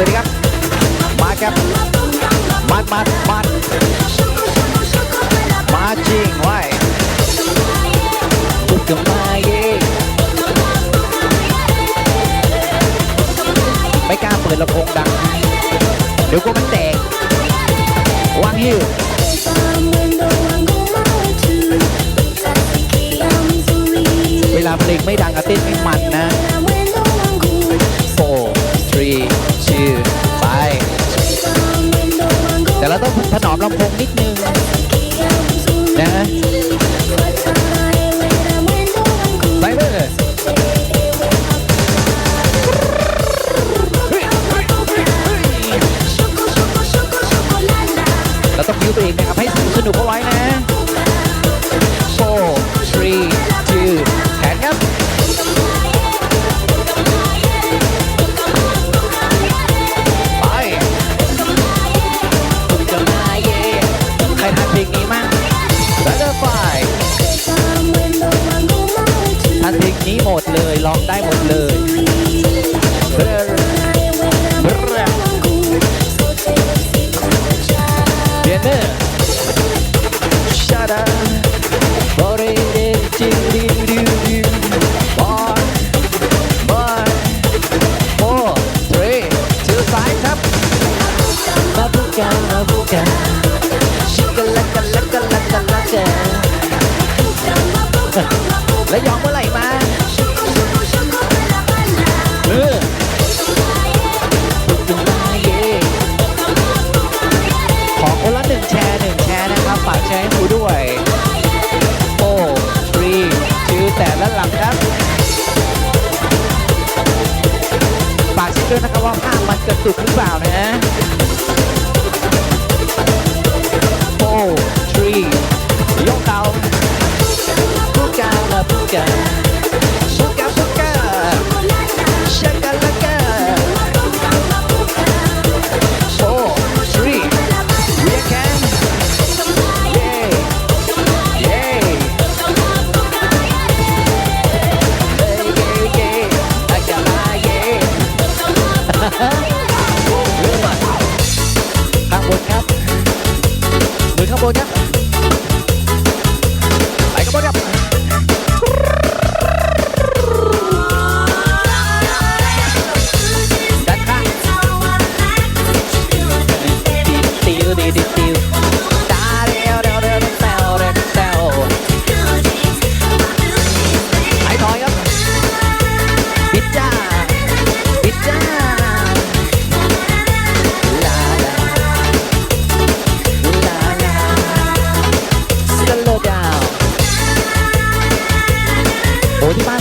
วัสดีครับ มาครับมามามามาจริงไว้บุกกันมาเยไม่กล้าเปิดลำโพงดัง เดี๋ยวกลัวมันแตกวางหิ้เวลาเพลงไม่ดังอะเต้นไม่มันนะ ลำโพงนิด ร้องได้หมดเลยเบรเบรเบียนเนอร์ Shut up บริเดจิดิวดิวดิวบอลบอล four three two ซ้ายครับมาพูดกันมาพูดกันชิกันละกันละกันละกันละกันแล้วยอมื่ ด้วยนะครับว่าภาพมันกระตุกหรือเปล่านะ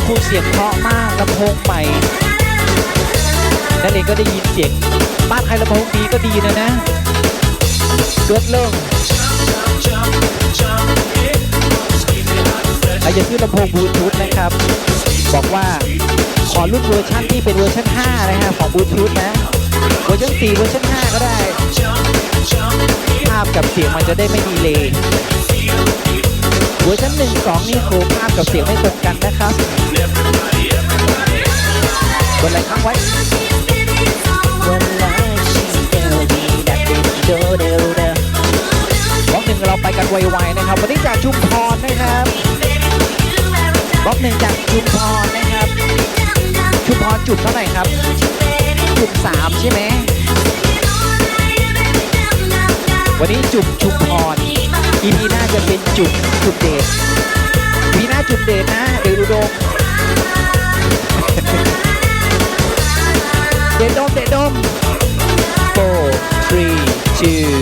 โอ้ที่บ้านครูเสียงเพราะมากลำโพงใหม่นั่นเองก็ได้ยินเสียงบ้านใครลำโพงดีก็ดีนะนะลดลงใครจะซื้อลำโพงบลูทูธนะครับ บอกว่าขอรุ่นเวอร์ชันที่เป็นเวอร์ชัน5นะฮะของบลูทูธนะเวอร์ชัน4เวอร์ชัน5 ก็ได้ ภาพกับเสียงมันจะได้ไม่ดีเลยเวอร์ชัน1 2 นี่โคภาพกับเสียงไม่ตรง เราไปกันไวๆนะครับ วันนี้จากชุมพรนะครับบล็อกหนึ่งจากชุมพรนะครับ ชุมพรจุดเท่าไหร่ครับ จุดสามใช่ไหมวันนี้จุดชุมพร EP หน้าจะเป็นจุดจุดเดทปีหน้าจุดเดทนะเดี๋ยวดูโดมเดดดมเดดดม four three two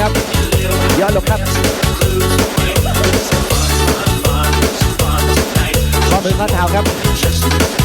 ครับย่อลงครับข้อมือข้อเท้าครับ